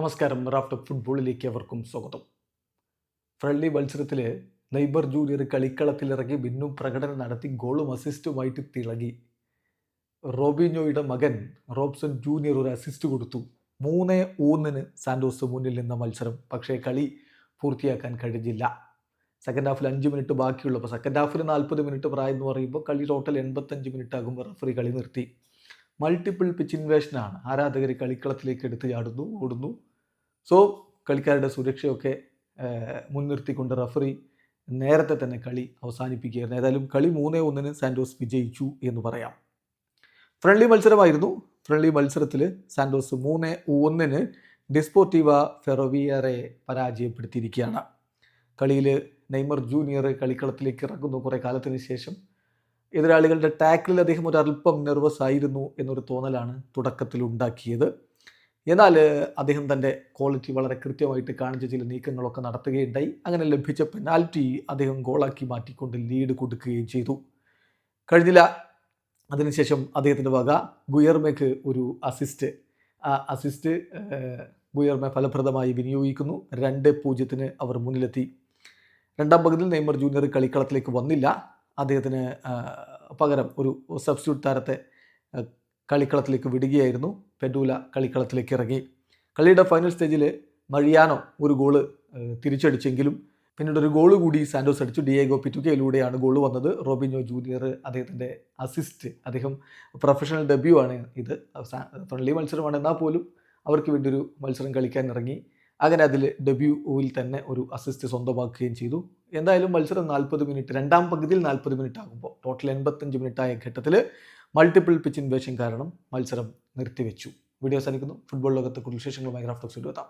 നമസ്കാരം. റാഫ്റ്റ് ഫുട്ബോളിലേക്ക് അവർക്കും സ്വാഗതം. ഫ്രണ്ട്ലി മത്സരത്തിൽ നെയ്ബർ ജൂനിയർ കളിക്കളത്തിലിറങ്ങി ഭിന്നും പ്രകടനം നടത്തി ഗോളും അസിസ്റ്റുമായിട്ട് തിളങ്ങി. റോബിനോയുടെ മകൻ റോബ്സൺ ജൂനിയർ ഒരു അസിസ്റ്റ് കൊടുത്തു. മൂന്ന് ഊന്നിന് സാൻഡോസ് മുന്നിൽ നിന്ന മത്സരം. പക്ഷേ കളി പൂർത്തിയാക്കാൻ കഴിഞ്ഞില്ല. സെക്കൻഡ് ഹാഫിൽ അഞ്ച് മിനിറ്റ് ബാക്കിയുള്ളപ്പോൾ സെക്കൻഡ് ഹാഫിൽ നാൽപ്പത് മിനിറ്റ് പ്രായം എന്ന് പറയുമ്പോൾ കളി ടോട്ടൽ എൺപത്തഞ്ച് മിനിറ്റ് ആകുമ്പോൾ റഫറി കളി നിർത്തി. മൾട്ടിപ്പിൾ പിച്ച് ഇൻവേഷനാണ് ആരാധകർ കളിക്കളത്തിലേക്ക് എടുത്ത് ചാടുന്നു ഓടുന്നു. സോ കളിക്കാരുടെ സുരക്ഷയൊക്കെ മുൻനിർത്തിക്കൊണ്ട് റഫറി നേരത്തെ തന്നെ കളി അവസാനിപ്പിക്കുകയായിരുന്നു. ഏതായാലും കളി മൂന്നേ ഒന്നിന് സാൻഡോസ് വിജയിച്ചു എന്ന് പറയാം. ഫ്രണ്ട്ലി മത്സരമായിരുന്നു. ഫ്രണ്ട്ലി മത്സരത്തിൽ സാൻഡോസ് മൂന്ന് ഒന്നിന് ഡിസ്പോർട്ടീവ ഫെറോവിയറെ പരാജയപ്പെടുത്തിയിരിക്കുകയാണ്. കളിയിൽ നെയ്മർ ജൂനിയർ കളിക്കളത്തിലേക്ക് ഇറങ്ങുന്നു കുറേ കാലത്തിന് ശേഷം. എതിരാളികളുടെ ടാക്കിളിൽ അദ്ദേഹം ഒരു അല്പം നെർവസ് ആയിരുന്നു എന്നൊരു തോന്നലാണ് തുടക്കത്തിൽ ഉണ്ടാക്കിയത് എന്നാൽ അദ്ദേഹം തന്റെ ക്വാളിറ്റി വളരെ കൃത്യമായിട്ട് കാണിച്ച ചില നീക്കങ്ങളൊക്കെ നടത്തുകയുണ്ടായി. അങ്ങനെ ലഭിച്ച പെനാൽറ്റി അദ്ദേഹം ഗോളാക്കി മാറ്റിക്കൊണ്ട് ലീഡ് കൊടുക്കുകയും ചെയ്തു. കഴിഞ്ഞില്ല. അതിനുശേഷം അദ്ദേഹത്തിന്റെ വക ഗുയർമയ്ക്ക് ഒരു അസിസ്റ്റ്. ആ അസിസ്റ്റ് ഗുയർമ ഫലപ്രദമായി വിനിയോഗിക്കുന്നു. രണ്ട് പൂജ്യത്തിന് അവർ മുന്നിലെത്തി. രണ്ടാം പകുതിയിൽ നെയ്മർ ജൂനിയർ കളിക്കളത്തിലേക്ക് വന്നില്ല. അദ്ദേഹത്തിന് പകരം ഒരു സബ്സ്റ്റിറ്റ്യൂട്ട് താരത്തെ കളിക്കളത്തിലേക്ക് വിടുകയായിരുന്നു. പെഡൂല കളിക്കളത്തിലേക്ക് ഇറങ്ങി. കളിയുടെ ഫൈനൽ സ്റ്റേജിൽ മഴിയാനോ ഒരു ഗോൾ തിരിച്ചടിച്ചെങ്കിലും പിന്നീട് ഒരു ഗോൾ കൂടി സാൻഡോസ് അടിച്ചു. ഡിയേഗോ പിറ്റുക്കയിലൂടെയാണ് ഗോൾ വന്നത്. റോബിനോ ജൂനിയർ അദ്ദേഹത്തിന്റെ അസിസ്റ്റ് അദ്ദേഹം പ്രൊഫഷണൽ ഡെബ്യൂ ആണ് ഇത്. ഫ്രണ്ട്ലി മത്സരമാണ്. എന്നാൽ പോലും അവർക്ക് വേണ്ടി ഒരു മത്സരം കളിക്കാൻ ഇറങ്ങി. അങ്ങനെ അതിൽ ഡെബ്യൂവിൽ തന്നെ ഒരു അസിസ്റ്റ് സ്വന്തമാക്കുകയും ചെയ്തു. എന്തായാലും മത്സരം നാൽപ്പത് മിനിറ്റ് രണ്ടാം പകുതിയിൽ നാൽപ്പത് മിനിറ്റ് ആകുമ്പോൾ ടോട്ടൽ എൺപത്തഞ്ച് മിനിറ്റായ ഘട്ടത്തിൽ മൾട്ടിപ്പിൾ പിച്ച് ഇൻവേഷൻ കാരണം മത്സരം നിർത്തിവെച്ചു. വീഡിയോ അവസാനിക്കുന്നു. ഫുട്ബോൾ ലോകത്തെ കൂടുതൽ വിശേഷങ്ങളുമായി ഗ്രാഫ്റ്റോക്സ് എത്താം